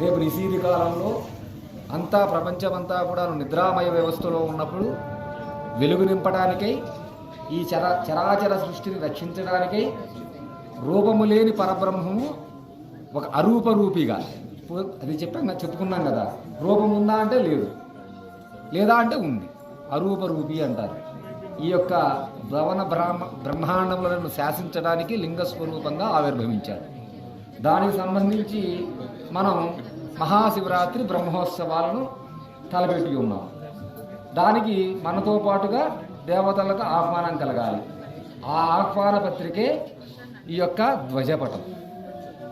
రేపు నిశీది కాలంలో అంతా ప్రపంచమంతా కూడా నిద్రామయ వ్యవస్థలో ఉన్నప్పుడు వెలుగు నింపడానికై ఈ చర చరాచర సృష్టిని రక్షించడానికై రూపము లేని పరబ్రహ్మము ఒక అరూప రూపిగా అది చెప్పాం చెప్పుకున్నాం కదా రూపం ఉందా అంటే లేదు లేదా అంటే ఉంది అరూప రూపి అంటారు. ఈ యొక్క భవన బ్రహ్మ బ్రహ్మాండములను శాసించడానికి లింగస్వరూపంగా ఆవిర్భవించారు. దానికి సంబంధించి మనం మహాశివరాత్రి బ్రహ్మోత్సవాలను తలపెట్టి ఉన్నాం. దానికి మనతో పాటుగా దేవతలకు ఆహ్వానం కలగాలి. ఆ ఆహ్వాన పత్రికే ఈ యొక్క ధ్వజపటం.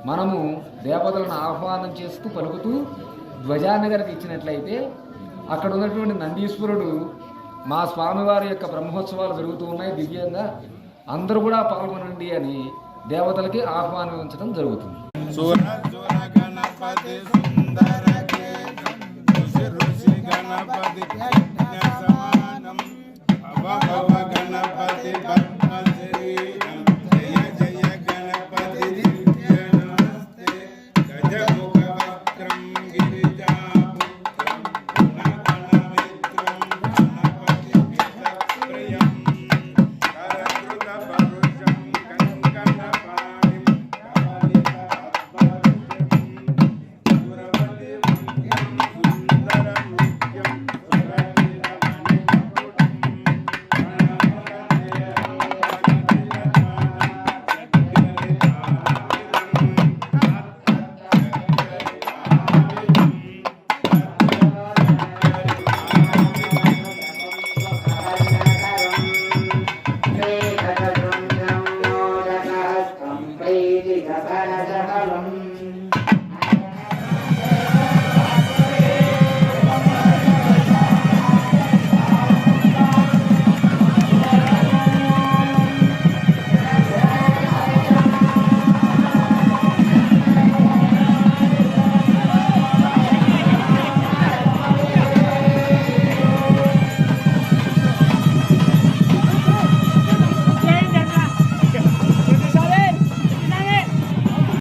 మనము దేవతలను ఆహ్వానం చేస్తూ పలుకుతూ ధ్వజాన్ని ఇచ్చినట్లయితే అక్కడ ఉన్నటువంటి నందీశ్వరుడు మా స్వామివారి యొక్క బ్రహ్మోత్సవాలు జరుగుతూ ఉన్నాయి దివ్యంగా. అందరూ కూడా పాల్గొనండి అని దేవతలకి ఆహ్వానించడం జరుగుతుంది. గణపతి గణపతి. فلسفل